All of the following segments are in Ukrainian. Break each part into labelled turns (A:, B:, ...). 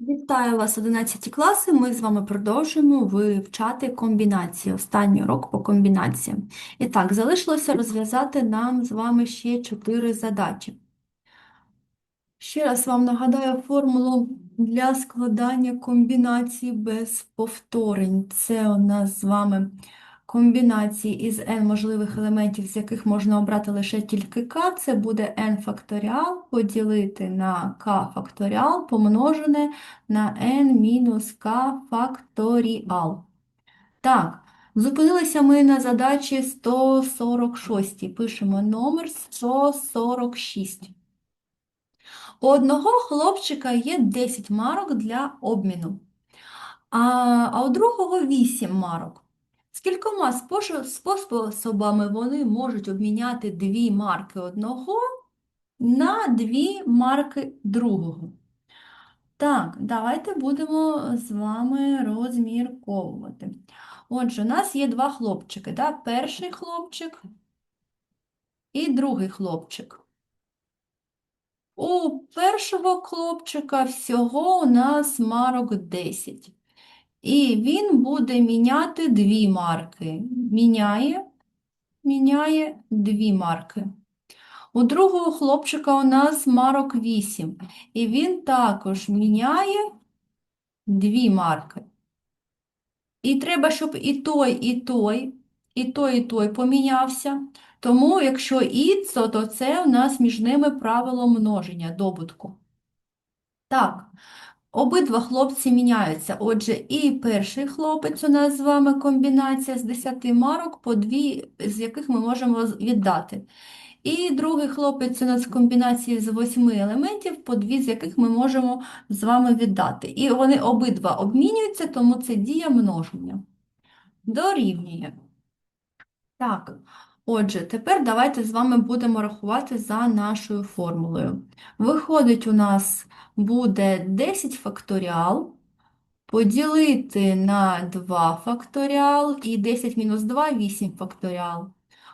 A: Вітаю вас, 11 класи. Ми з вами продовжуємо вивчати комбінації. Останній урок по комбінаціям. І так, залишилося розв'язати нам з вами ще 4 задачі. Ще раз вам нагадаю формулу для складання комбінацій без повторень. Це у нас з вами комбінації із n можливих елементів, з яких можна обрати лише тільки k. Це буде n факторіал поділити на k факторіал помножене на n мінус k факторіал. Так, зупинилися ми на задачі 146. Пишемо номер 146. У одного хлопчика є 10 марок для обміну, а у другого 8 марок. Скількома спош- способами вони можуть обміняти 2 марки одного на 2 марки другого? Так, давайте будемо з вами розмірковувати. Отже, у нас є два хлопчики, да? Перший хлопчик і другий хлопчик. У першого хлопчика всього у нас марок 10. І він буде міняти дві марки. Міняє, міняє дві марки. У другого хлопчика у нас марок 8. І він також міняє дві марки. І треба, щоб і той, і той, і той, і той помінявся. Тому, якщо і, то, то це у нас між ними правило множення, добутку. Так, обидва хлопці міняються. Отже, і перший хлопець у нас з вами комбінація з 10 марок, по дві, з яких ми можемо віддати. І другий хлопець у нас комбінації з 8 елементів, по дві з яких ми можемо з вами віддати. І вони обидва обмінюються, тому це дія множення. Дорівнює. Так, отже, тепер давайте з вами будемо рахувати за нашою формулою. Виходить, у нас буде 10 факторіал поділити на 2 факторіал і 10 мінус 2 – 8 факторіал.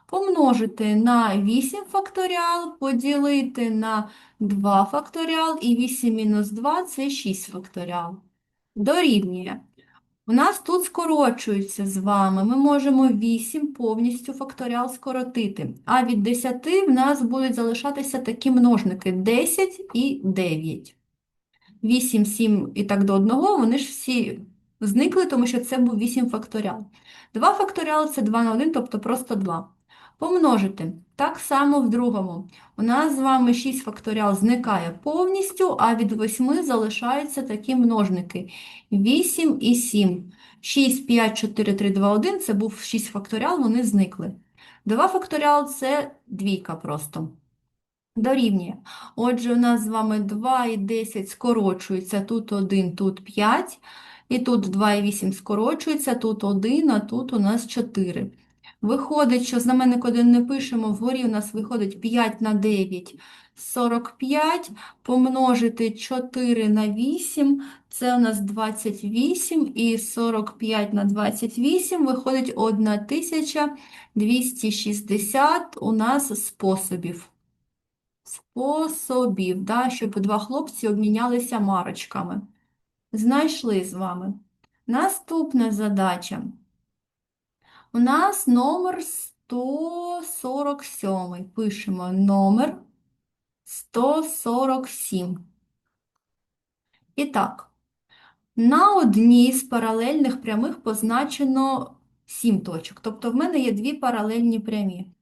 A: Помножити на 8 факторіал, поділити на 2 факторіал і 8 мінус 2 – це 6 факторіал. Дорівнює. У нас тут скорочується з вами. Ми можемо 8 повністю факторіал скоротити. А від 10 в нас будуть залишатися такі множники 10 і 9. 8, 7 і так до 1, вони ж всі зникли, тому що це був 8 факторіал. 2 факторіал – це 2 на 1, тобто просто 2. Помножити. Так само в другому. У нас з вами 6 факторіал зникає повністю, а від 8 залишаються такі множники. 8 і 7. 6, 5, 4, 3, 2, 1 – це був 6 факторіал, вони зникли. 2 факторіал – це двійка просто. Дорівнює. Отже, у нас з вами 2 і 10 скорочуються, тут 1, тут 5. І тут 2 і 8 скорочується, тут 1, а тут у нас 4. Виходить, що знаменник 1 не пишемо, вгорі у нас виходить 5 на 9 – 45, помножити 4 на 8 – це у нас 28, і 45 на 28 виходить 1260 у нас способів. Способів, да, щоб два хлопці обмінялися марочками. Знайшли з вами. Наступна задача. У нас номер 147. Пишемо номер 147. І так, на одній з паралельних прямих позначено 7 точок. Тобто в мене є дві паралельні прямі.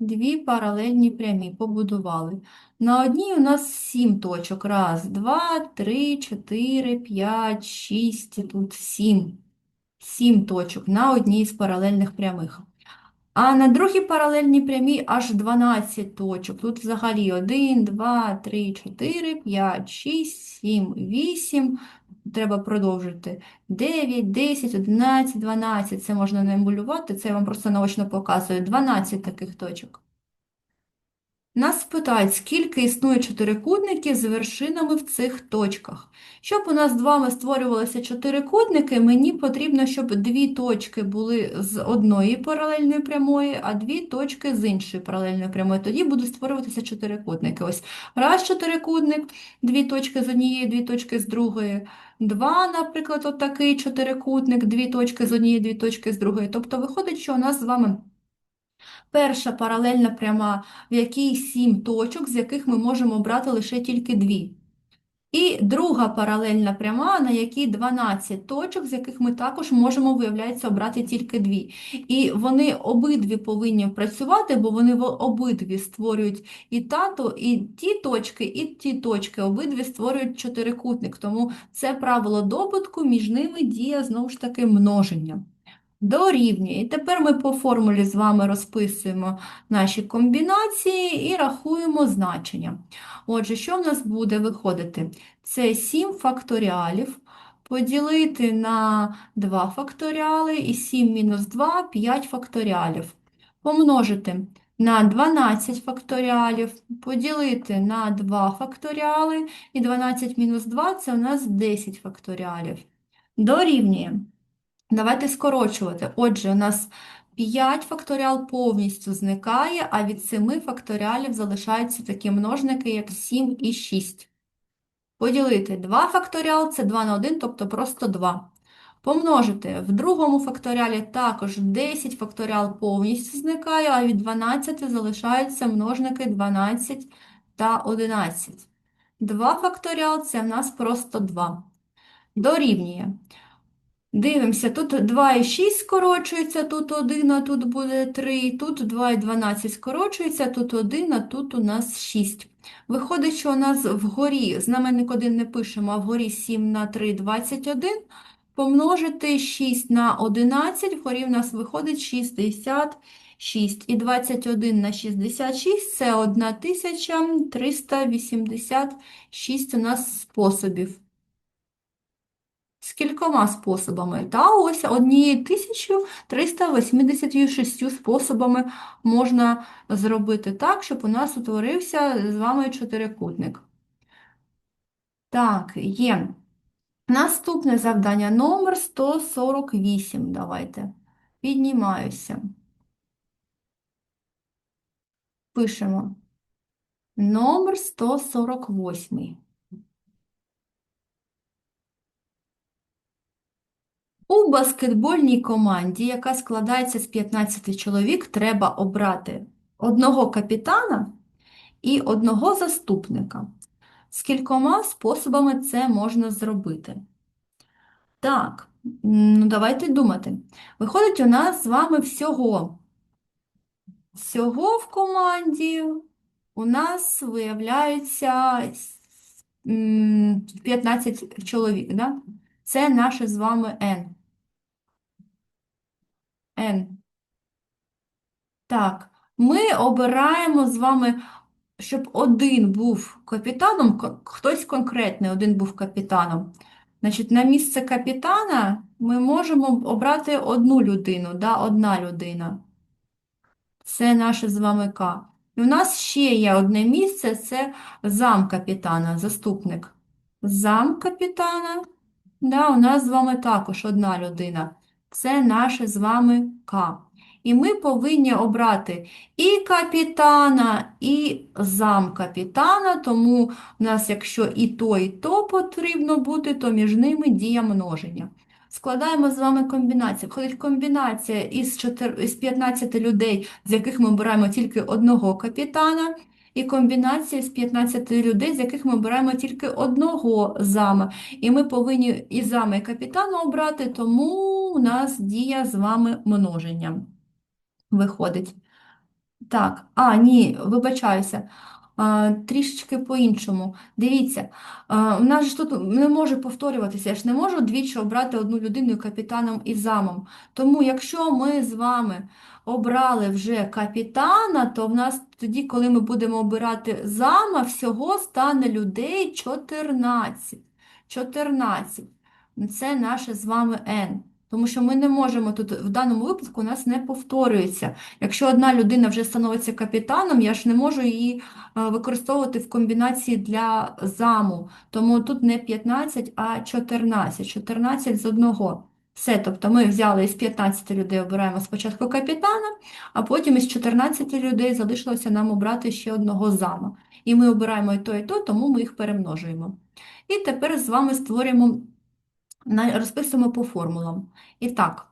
A: Дві паралельні прямі побудували. На одній у нас 7 точок. Раз, два, три, чотири, п'ять, шість, тут 7. 7 точок на одній з паралельних прямих. А на другій паралельній прямій аж 12 точок. Тут взагалі 1, 2, 3, 4, 5, 6, 7, 8. Треба продовжити. 9, 10, 11, 12. Це можна не малювати, це я вам просто наочно показую. 12 таких точок. Нас питають, скільки існує чотирикутників з вершинами в цих точках. Щоб у нас з вами створювалися чотирикутники, мені потрібно, щоб дві точки були з одної паралельної прямої, а дві точки з іншої паралельної прямої. Тоді будуть створюватися чотирикутники. Ось раз чотирикутник, дві точки з однієї, дві точки з другої. Два, наприклад, отакий чотирикутник, дві точки з однієї, дві точки з другої. Тобто виходить, що у нас з вами перша паралельна пряма, в якій сім точок, з яких ми можемо обрати лише тільки дві. І друга паралельна пряма, на якій 12 точок, з яких ми також можемо, виявляється, обрати тільки дві. І вони обидві повинні працювати, бо вони обидві створюють і тато, і ті точки, і ті точки, обидві створюють чотирикутник. Тому це правило добутку, між ними діє знову ж таки множення. Дорівнює. І тепер ми по формулі з вами розписуємо наші комбінації і рахуємо значення. Отже, що в нас буде виходити? Це 7 факторіалів поділити на 2 факторіали і 7 мінус 2 – 5 факторіалів. Помножити на 12 факторіалів, поділити на 2 факторіали і 12 мінус 2 – це у нас 10 факторіалів. Дорівнює. Давайте скорочувати. Отже, у нас 5 факторіал повністю зникає, а від 7 факторіалів залишаються такі множники, як 7 і 6. Поділити 2 факторіал – це 2 на 1, тобто просто 2. Помножити в другому факторіалі також 10 факторіал повністю зникає, а від 12 залишаються множники 12 та 11. 2 факторіал – це в нас просто 2. Дорівнює. Дивимося, тут 2 і 6 скорочується, тут 1, а тут буде 3, тут 2 і 12 скорочується, тут 1, а тут у нас 6. Виходить, що у нас вгорі, знаменник 1 не пишемо, а вгорі 7 на 3 – 21, помножити 6 на 11, вгорі в нас виходить 66. І 21 на 66 – це 1386 у нас способів. Скількома способами? Та ось однією 1386 способами можна зробити так, щоб у нас утворився з вами чотирикутник. Так, є. Наступне завдання номер 148. Давайте. Піднімаюся. Пишемо. Номер 148. У баскетбольній команді, яка складається з 15 чоловік, треба обрати одного капітана і одного заступника. Скількома способами це можна зробити? Так, ну давайте думати. Виходить, у нас з вами всього. Всього в команді у нас виявляється 15 чоловік, да? Це наше з вами N. N. Так, ми обираємо з вами, щоб один був капітаном, хтось конкретний один був капітаном. Значить, на місце капітана ми можемо обрати одну людину, да, одна людина. Це наше з вами К. І у нас ще є одне місце, це зам капітана, заступник. Зам капітана, да, у нас з вами також одна людина. Це наше з вами К. І ми повинні обрати і капітана, і замкапітана, тому у нас, якщо і то, і то потрібно бути, то між ними дія множення. Складаємо з вами комбінацію. Входить комбінація із, 4, із 15 людей, з яких ми обираємо тільки одного капітана, і комбінація з 15 людей, з яких ми обираємо тільки одного зама. І ми повинні і зама, і капітана обрати, тому у нас дія з вами множення виходить. Так, а, ні, вибачаюся. Трішечки по-іншому. Дивіться, у нас ж тут не може повторюватися, я ж не можу двічі обрати одну людину капітаном і замом. Тому якщо ми з вами обрали вже капітана, то в нас тоді, коли ми будемо обирати зама, всього стане людей 14. 14. Це наше з вами N. Тому що ми не можемо тут, в даному випадку, у нас не повторюється. Якщо одна людина вже становиться капітаном, я ж не можу її е, використовувати в комбінації для заму. Тому тут не 15, а 14. 14 з одного. Все, тобто ми взяли із 15 людей, обираємо спочатку капітана, а потім із 14 людей залишилося нам обрати ще одного зама. І ми обираємо і то, і то, тому ми їх перемножуємо. І тепер з вами створюємо, розписуємо по формулам. І так,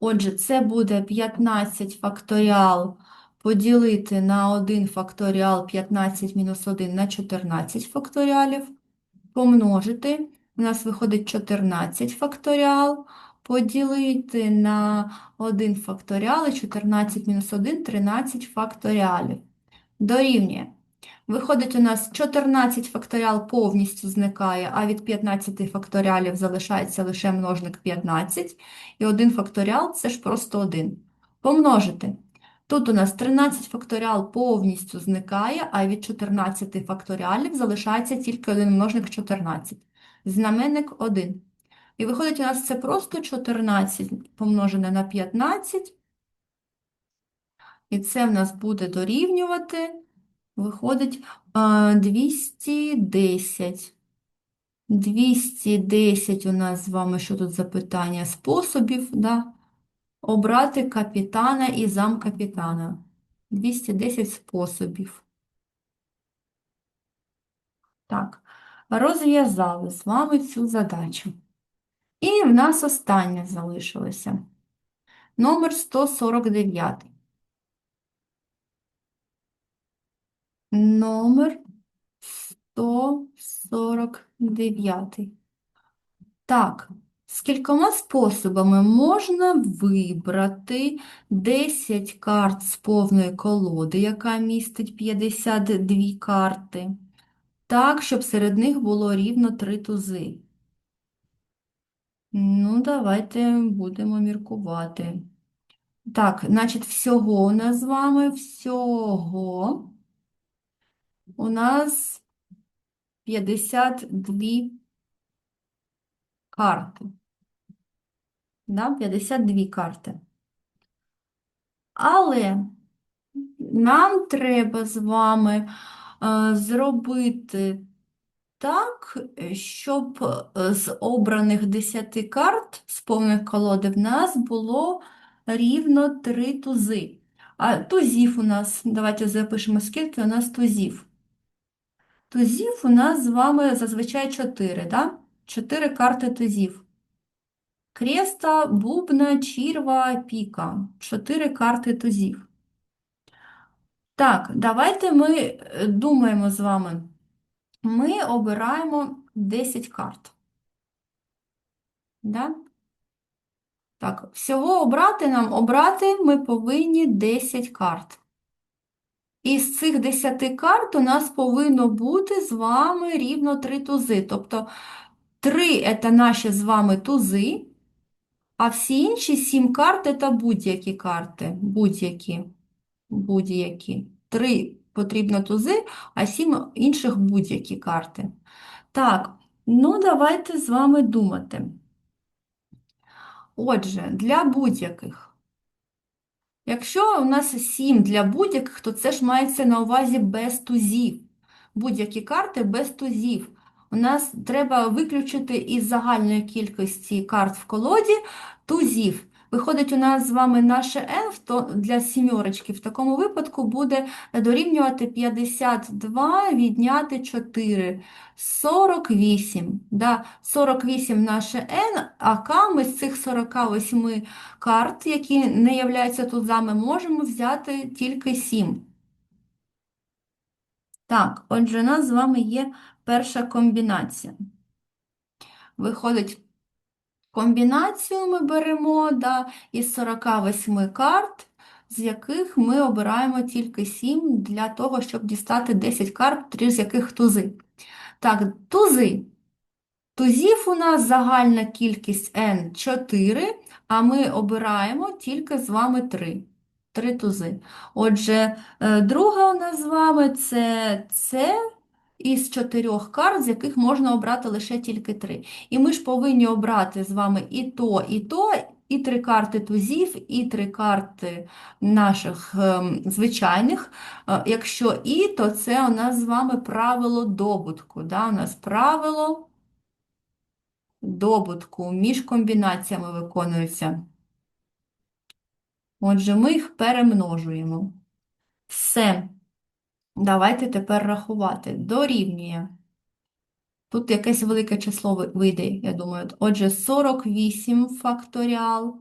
A: отже, це буде 15 факторіал поділити на 1 факторіал 15 мінус 1 на 14 факторіалів, помножити. У нас виходить 14 факторіал, поділити на 1 факторіал і 14 мінус 1 – 13 факторіалів. Дорівнює. Виходить, у нас 14 факторіал повністю зникає, а від 15 факторіалів залишається лише множник 15. І 1 факторіал це ж просто 1. Помножити. Тут у нас 13 факторіал повністю зникає, а від 14 факторіалів залишається тільки один множник 14. Знаменник 1. І виходить, у нас це просто 14 помножене на 15. І це в нас буде дорівнювати, виходить, 210. 210 у нас з вами, що тут запитання? Способів, да? Обрати капітана і замкапітана. 210 способів. Так, розв'язали з вами цю задачу. І в нас останнє залишилося. Номер 149. Номер 149. Так, скількома способами можна вибрати 10 карт з повної колоди, яка містить 52 карти, так, щоб серед них було рівно 3 тузи. Ну, давайте будемо міркувати. Так, значить, всього у нас з вами, всього у нас 52 карти. Да, 52 карти. Але нам треба з вами зробити так, щоб е, з обраних 10 карт з повних колоди в нас було рівно 3 тузи. А тузів у нас, давайте запишемо, скільки у нас тузів. Тузів у нас з вами зазвичай 4, да? 4 карти тузів. Креста, бубна, чірва, піка. 4 карти тузів. Так, давайте ми е, думаємо з вами. Ми обираємо 10 карт. Да? Так, всього обрати нам, обрати ми повинні 10 карт. Із цих 10 карт у нас повинно бути з вами рівно 3 тузи. Тобто 3 це наші з вами тузи, а всі інші 7 карт це будь-які карти. Будь-які. Будь-які. 3 потрібно тузи, а 7 інших будь-які карти. Так, ну давайте з вами думати. Отже, для будь-яких. Якщо у нас 7 для будь-яких, то це ж мається на увазі без тузів. Будь-які карти без тузів. У нас треба виключити із загальної кількості карт в колоді тузів. Виходить, у нас з вами наше n то- для сімерочки в такому випадку буде дорівнювати 52 відняти 4. 48. Да? 48 наше n, а К ми з цих 48 карт, які не являються тузами, можемо взяти тільки 7. Так, отже, у нас з вами є перша комбінація. Виходить, комбінацію ми беремо да, із 48 карт, з яких ми обираємо тільки 7 для того, щоб дістати 10 карт, три з яких тузи. Так, тузи. Тузів у нас загальна кількість n 4, а ми обираємо тільки з вами 3. 3 тузи. Отже, е, друга у нас з вами це С із чотирьох карт, з яких можна обрати лише тільки три. І ми ж повинні обрати з вами і то, і то, і три карти тузів, і три карти наших ем, звичайних. Е, Якщо і, то це у нас з вами правило добутку. Да? У нас правило добутку між комбінаціями виконується. Отже, ми їх перемножуємо. Все. Давайте тепер рахувати. Дорівнює. Тут якесь велике число вийде, я думаю. Отже, 48 факторіал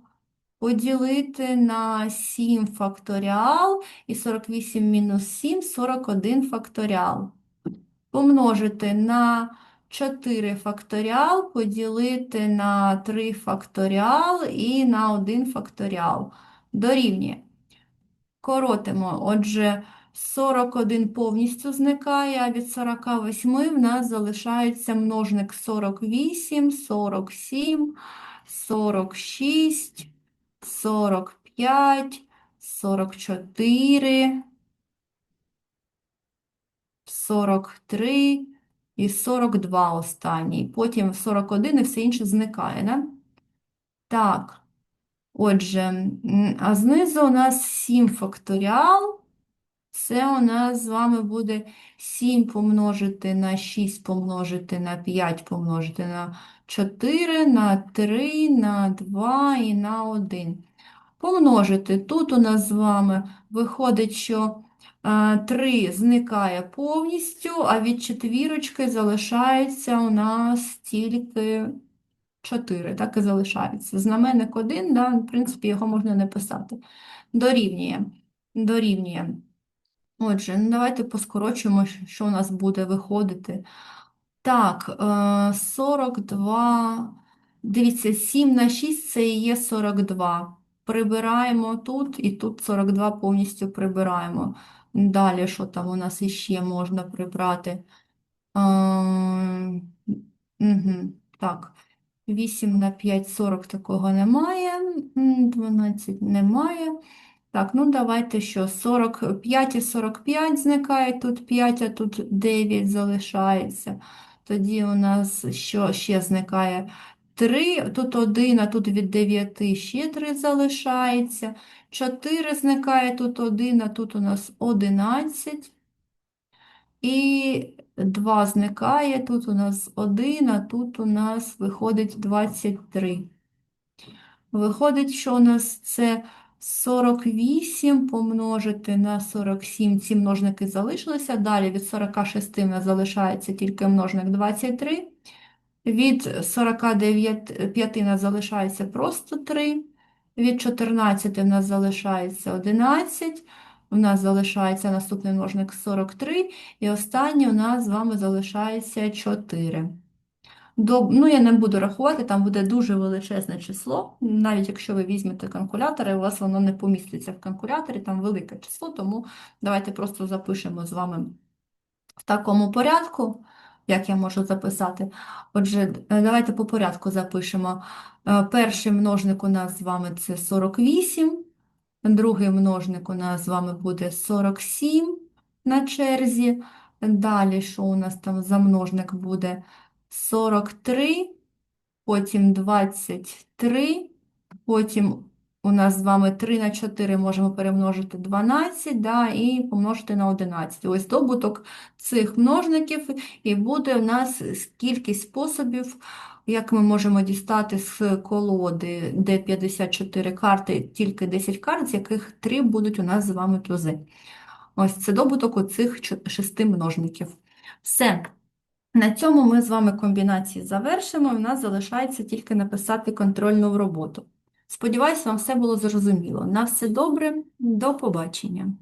A: поділити на 7 факторіал і 48 мінус 7 – 41 факторіал. Помножити на 4 факторіал, поділити на 3 факторіал і на 1 факторіал. Дорівнює. Коротимо. Отже, 41 повністю зникає, а від 48 в нас залишається множник 48, 47, 46, 45, 44, 43 і 42 останній. Потім 41 і все інше зникає, да? Так. Отже, а знизу у нас 7 факторіал. Це у нас з вами буде 7 помножити на 6 помножити на 5 помножити на 4, на 3, на 2 і на 1. Помножити. Тут у нас з вами виходить, що 3 зникає повністю, а від четвірочки залишається у нас тільки 4, так і залишається. Знаменник 1, да, в принципі, його можна не pисати. Дорівнює. Дорівнює. Отже, ну давайте поскорочуємо, що у нас буде виходити. Так, е, 42. Дивіться, 7 на 6 це і є 42. Прибираємо тут і тут 42 повністю прибираємо. Далі, що там у нас іще можна прибрати? Угу, так. 8 на 5 – 40 такого немає. М, 12 немає. Так, ну давайте що, 45 і 45 зникає, тут 5, а тут 9 залишається. Тоді у нас що ще зникає 3, тут 1, а тут від 9 ще 3 залишається. 4 зникає, тут 1, а тут у нас 11. І 2 зникає, тут у нас 1, а тут у нас виходить 23. Виходить, що у нас це 48 помножити на 47, ці множники залишилися. Далі від 46 в нас залишається тільки множник 23. Від 49 5 у нас залишається просто 3. Від 14 у нас залишається 11. У нас залишається наступний множник 43. І останній у нас з вами залишається 4. До, ну, я не буду рахувати, там буде дуже величезне число. Навіть якщо ви візьмете калькулятор, і у вас воно не поміститься в калькуляторі, там велике число, тому давайте просто запишемо з вами в такому порядку, як я можу записати. Отже, е, давайте по порядку запишемо. Е, Перший множник у нас з вами це 48, другий множник у нас з вами буде 47 на черзі. Далі, що у нас там за множник буде 43, потім 23, потім у нас з вами 3 на 4 можемо перемножити 12, да, і помножити на 11. Ось добуток цих множників, і буде у нас кількість способів, як ми можемо дістати з колоди, де 54 карти, тільки 10 карт, з яких 3 будуть у нас з вами тузи. Ось це добуток оцих 6 множників. Все. На цьому ми з вами комбінації завершимо, і в нас залишається тільки написати контрольну роботу. Сподіваюсь, вам все було зрозуміло. На все добре, до побачення!